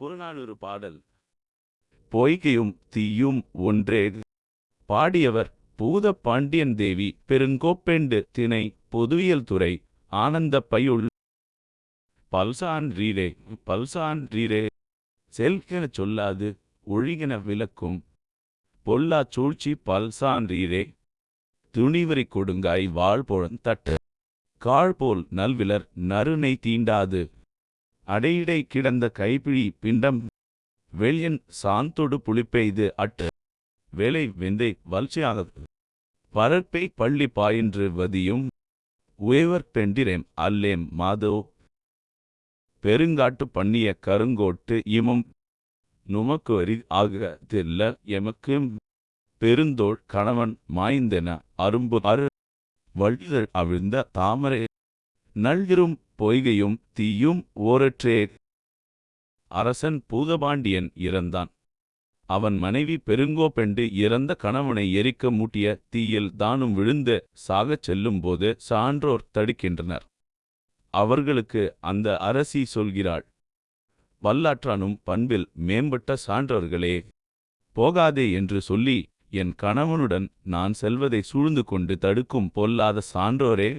புறநானூறு பாடல். பொய்கையும் தீயும் ஒன்றே. பாடியவர் பூத பாண்டியன் தேவி பெருங்கோப்பெண்டு திணை பொதுவியல் துறை ஆனந்த பையுள் பல்சான் ரீரே பல்சான் ரீரே செல்கென சொல்லாது ஒழிகென விளக்கும். பொல்லாச் சூழ்ச்சி பல்சான் ரீரே துணிவரி கொடுங்காய் வாழ்போழன் தட்டு. காழ்போல் நல்விலர் நறுனை தீண்டாது. அடையிடை கிடந்த கைப்பிழி பிண்டம் வெளியன் சாந்தொடு புளிப்பெய்து அட்டு வேலை வெந்தை வல்ச்சியாக பரப்பை பள்ளி பாயின்று வதியும் உயவர் பெண்டிரேம் அல்லேம் மாதோ பெருங்காட்டு பண்ணிய கருங்கோட்டு இமம் நுமக்கு வரி ஆக தெல்ல எமக்கும் பெருந்தோள் கணவன் மாய்ந்தென அரும்பு அரு வழிதழ் அவிழ்ந்த தாமரை நல்கிரும் பொய்கையும் தீயும் ஓரற்றே. அரசன் பூதபாண்டியன் இறந்தான். அவன் மனைவி பெருங்கோப்பெண்டு இறந்த கணவனை எரிக்க மூட்டிய தீயில் தானும் விழுந்து சாகச் செல்லும்போது சான்றோர் தடுக்கின்றனர். அவர்களுக்கு அந்த அரசி சொல்கிறாள் வல்லாற்றானும் பண்பில் மேம்பட்ட சான்றோர்களே போகாதே என்று சொல்லி என் கணவனுடன் நான் செல்வதை சூழ்ந்து கொண்டு தடுக்கும் பொல்லாத சான்றோரே.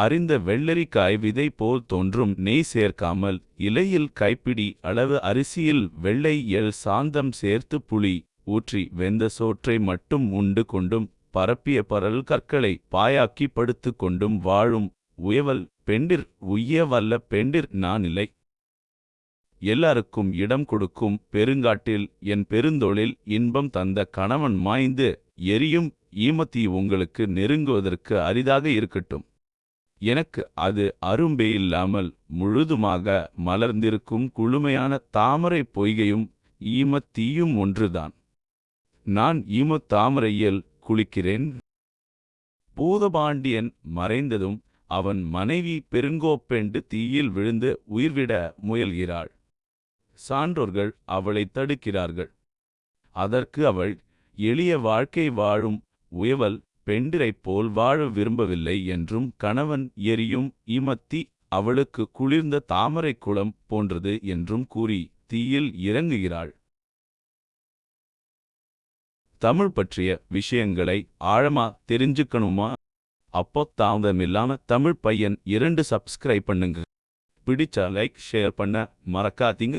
அறிந்த வெள்ளரிக்காய் விதை போல் தோன்றும் நெய் சேர்க்காமல் இலையில் கைப்பிடி அளவு அரிசியில் வெள்ளை எள் சாந்தம் சேர்த்து புளி ஊற்றி வெந்த சோற்றை மட்டும் உண்டு கொண்டும் பரப்பிய பரல் கற்களை பாயாக்கி படுத்து கொண்டும் வாழும் உயவல் பெண்டிர் உய்ய வல்ல பெண்டிர் நான் இல்லை எல்லாருக்கும் இடம் கொடுக்கும் பெருங்காட்டில் என் பெருந்தொழில் இன்பம் தந்த கணவன் மாய்ந்து எரியும் ஈமத்தி உங்களுக்கு நெருங்குவதற்கு அரிதாக இருக்கட்டும். எனக்கு அது அரும்பே இல்லாமல் முழுதுமாக மலர்ந்திருக்கும் குளுமையான தாமரை பொய்கையும் ஈமத் தீயும் ஒன்றுதான். நான் ஈமத் தாமரையில் குளிக்கிறேன். பூதபாண்டியன் மறைந்ததும் அவன் மனைவி பெருங்கோப்பெண்டு தீயில் விழுந்து உயிர்விட முயல்கிறாள். சான்றோர்கள் அவளை தடுக்கிறார்கள். அதற்கு அவள் எளிய வாழ்க்கை வாழும் உயவல் பெண்டிரைப் போல் வாழ விரும்பவில்லை என்றும் கணவன் எரியும் இமத்தி அவளுக்கு குளிர்ந்த தாமரை குளம் போன்றது என்றும் கூறி தீயில் இறங்குகிறாள். தமிழ் பற்றிய விஷயங்களை ஆழமா தெரிஞ்சுக்கணுமா? அப்போ தாமதமில்லாம தமிழ் பையன் இரண்டு சப்ஸ்கிரைப் பண்ணுங்க. பிடிச்சா லைக் ஷேர் பண்ண மறக்காதீங்க.